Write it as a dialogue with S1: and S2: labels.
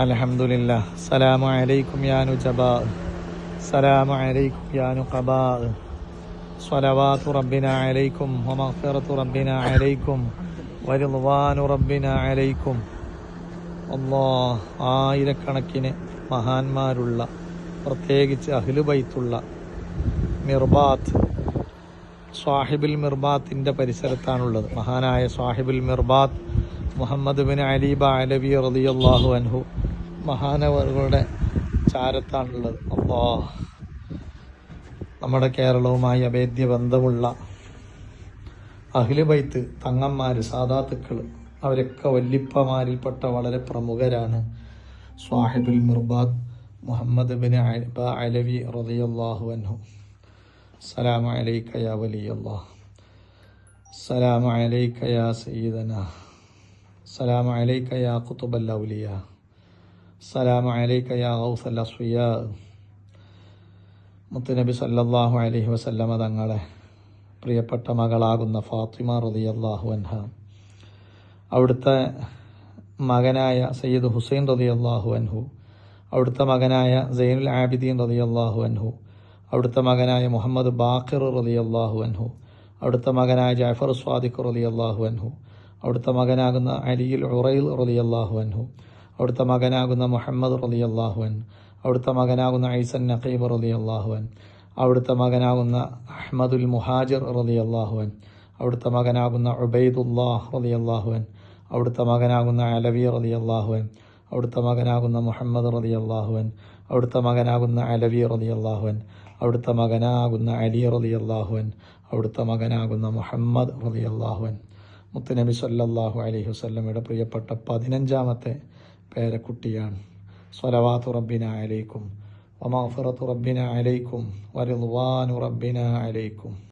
S1: അലഹമുല്ല സലാമു അലൈക്കും യാനു ജബാ സലാമു അലൈക്കും യാനു കബാ സ്വലവാത്തു റബ്ബിന അലൈക്കും ഹൊമഫിറത്തു റബ്ബിന അലൈക്കും വരുവാനു റബ്ബിന അലൈക്കും. അല്ലോ ആയിരക്കണക്കിന് മഹാന്മാരുള്ള പ്രത്യേകിച്ച് അഹിലുബൈത്തുള്ള മിർബാത്ത് സാഹിബുൽ മിർബാത്തിന്റെ പരിസരത്താണുള്ളത്. മഹാനായ സാഹിബുൽ മിർബാത്ത് മുഹമ്മദ് ബിൻ അലീബ അലബി റലിയല്ലാഹു അൻഹു മഹാനവറുകളുടെ ചാരത്താണുള്ളത്. അപ്പോൾ നമ്മുടെ കേരളവുമായി അഭേദ്യ ബന്ധമുള്ള അഖിലുബൈത്ത് തങ്ങന്മാർ സാദാത്തുക്കൾ അവരൊക്കെ വല്ലിപ്പമാരിൽപ്പെട്ട വളരെ പ്രമുഖരാണ്. സ്വാഹിബുൽ മിർബാദ് മുഹമ്മദ് ബിൻ അലവി റതിയല്ലാഹു അൻഹു. സലാം അലൈക്ക യാ വലിയല്ലാ. സലാം അലൈക്ക യാ സയ്യിദന. സലാം അലൈക്ക യാ കുത്തുബല്ല ഉലിയ السلام عليك يا غوث الأصفياء മുത്തുനബി സല്ലല്ലാഹു അലൈഹി വസല്ലമ തങ്ങളെ പ്രിയപ്പെട്ട മകളാകുന്ന ഫാത്തിമ റളിയല്ലാഹു അൻഹ അവിടുത്തെ മകനായ സയ്യിദ് ഹുസൈൻ റളിയല്ലാഹു അൻഹു അവിടുത്തെ മകനായ സൈനുൽ ആബിദീൻ റളിയല്ലാഹു അൻഹു അവിടുത്തെ മകനായ മുഹമ്മദ് ബാഖിർ റളിയല്ലാഹു അൻഹു അവിടുത്തെ മകനായ ജാഫർ സ്വാദിഖ് റളിയല്ലാഹു അൻഹു അവിടുത്തെ മകനാകുന്ന അലിയിൽ ഉറൈൽ റളിയല്ലാഹു അൻഹു അവിടുത്തെ മകനാകുന്ന മുഹമ്മദ് റളിയല്ലാഹു അൻ അവിടുത്തെ മകനാകുന്ന ഐസൻ നഖീബ് റളിയല്ലാഹു അൻ അവിടുത്തെ മകനാകുന്ന അഹ്മദുൽ മുഹാജിർ റളിയല്ലാഹു അൻ അവിടുത്തെ മകനാകുന്ന ഉബൈദുല്ലാഹ് റളിയല്ലാഹു അൻ അവിടുത്തെ മകനാകുന്ന അലവി റളിയല്ലാഹു അൻ അവിടുത്തെ മകനാകുന്ന മുഹമ്മദ് റളിയല്ലാഹു അൻ അവിടുത്തെ മകനാകുന്ന അലവി റളിയല്ലാഹു അൻ അവിടുത്തെ മകനാകുന്ന അലി റളിയല്ലാഹു അൻ അവിടുത്തെ മകനാകുന്ന മുഹമ്മദ് റളിയല്ലാഹു അൻ മുത്തുനബി സല്ലാഹു അലൈഹി വസല്ലമയുടെ പ്രിയപ്പെട്ട പതിനഞ്ചാമത്തെ പേരക്കുട്ടിയാണ്. സ്വലവാത്തു റബ്ബിന അലൈക്കും. വമാഫിറത്തു റബ്ബിന അലൈക്കും. വരിദ്വാനു റബ്ബിന അലൈക്കും.